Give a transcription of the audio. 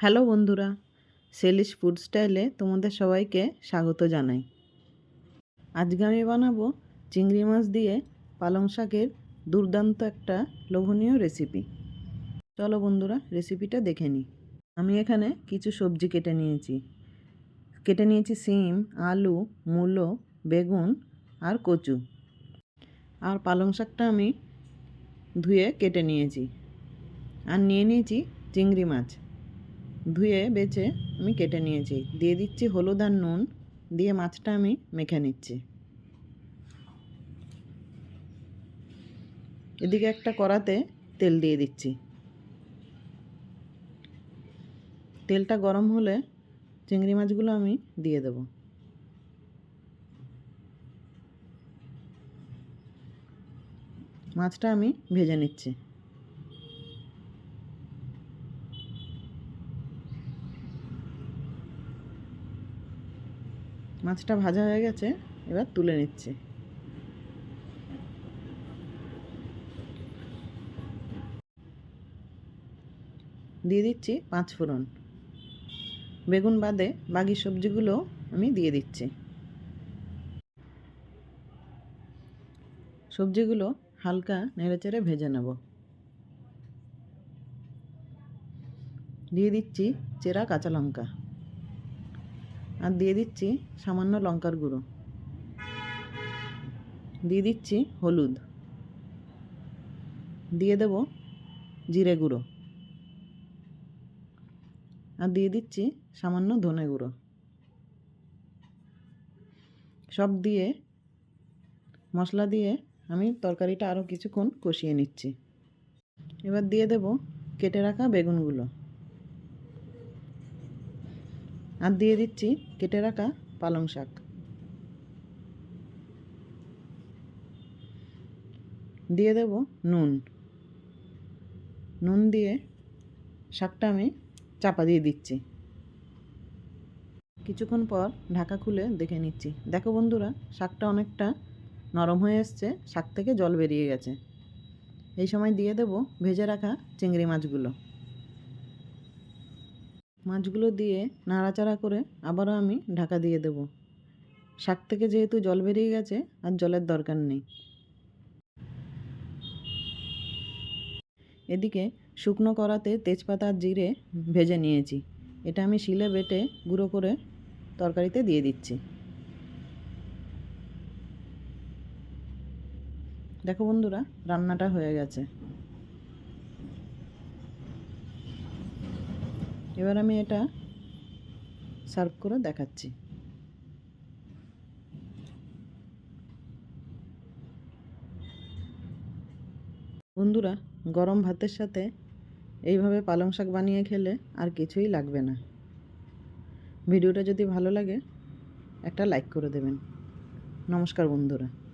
Hello বন্ধুরা সেলিশ food স্টাইলে তোমাদের সবাইকে স্বাগত জানাই। আজকে আমি বানাবো চিংড়ি মাছ দিয়ে পালং শাকের দুর্দান্ত একটা লোভনীয় রেসিপি চলো বন্ধুরা রেসিপিটা দেখে নিই। আমি এখানে কিছু সবজি কেটে নিয়েছি। কেটে নিয়েছি সিম, আলু, মূলো, বেগুন আর কচু। আর পালং শাকটা আমি ধুয়ে কেটে নিয়েছি। আর নিয়ে নিয়েছি চিংড়ি মাছ। ধুয়ে বেছে আমি কেটে নিয়েছি। দিয়ে দিচ্ছি হলুদ আর নুন, দিয়ে মাছটা আমি মেখে নিচ্ছি। এদিকে একটা কড়াতে তেল দিয়ে দিচ্ছি। তেলটা গরম হলে চিংড়ি মাছগুলো আমি দিয়ে দেব। মাছটা আমি ভেজে নিচ্ছি। মাছটা ভাজা হয়ে গেছে, এবার তুলে নিচ্ছি। দিয়ে দিচ্ছি পাঁচ ফোড়ন। বেগুন বাদে বাকি সবজিগুলো আমি দিয়ে দিচ্ছি। সবজিগুলো হালকা নেড়েচেড়ে ভেজে নেব। দিয়ে দিচ্ছি চেরা কাঁচা লঙ্কা। আর দিয়ে দিচ্ছি সামান্য লঙ্কার গুঁড়ো। দিয়ে দিচ্ছি হলুদ। দিয়ে দেব জিরে গুঁড়ো। আর দিয়ে দিচ্ছি সামান্য ধনে গুঁড়ো। সব দিয়ে মশলা দিয়ে আমি তরকারিটা আরও কিছুক্ষণ কষিয়ে নিচ্ছি। এবার দিয়ে দেব কেটে রাখা বেগুনগুলো। আর দিয়ে দিচ্ছি কেটে রাখা পালং শাক। দিয়ে দেব নুন। নুন দিয়ে শাকটা আমি চাপা দিয়ে দিচ্ছি। কিছুক্ষণ পর ঢাকা খুলে দেখে নিচ্ছি। দেখো বন্ধুরা, শাকটা অনেকটা নরম হয়ে এসছে, শাক থেকে জল বেরিয়ে গেছে। এই সময় দিয়ে দেব ভেজে রাখা চিংড়ি মাছগুলো। মাছগুলো দিয়ে নাড়াচাড়া করে আবারও আমি ঢাকা দিয়ে দেব। শাক থেকে যেহেতু জল বেরিয়ে গেছে, আর জলের দরকার নেই। এদিকে শুকনো কড়াতে তেজপাতা আর জিরে ভেজে নিয়েছি। এটা আমি শিলে বেটে গুঁড়ো করে তরকারিতে দিয়ে দিচ্ছি। দেখো বন্ধুরা, রান্নাটা হয়ে গেছে। এবার আমি এটা সার্ভ করে দেখাচ্ছি। বন্ধুরা, গরম ভাতের সাথে এইভাবে পালং শাক বানিয়ে খেলে আর কিছুই লাগবে না। ভিডিওটা যদি ভালো লাগে, একটা লাইক করে দেবেন। নমস্কার বন্ধুরা।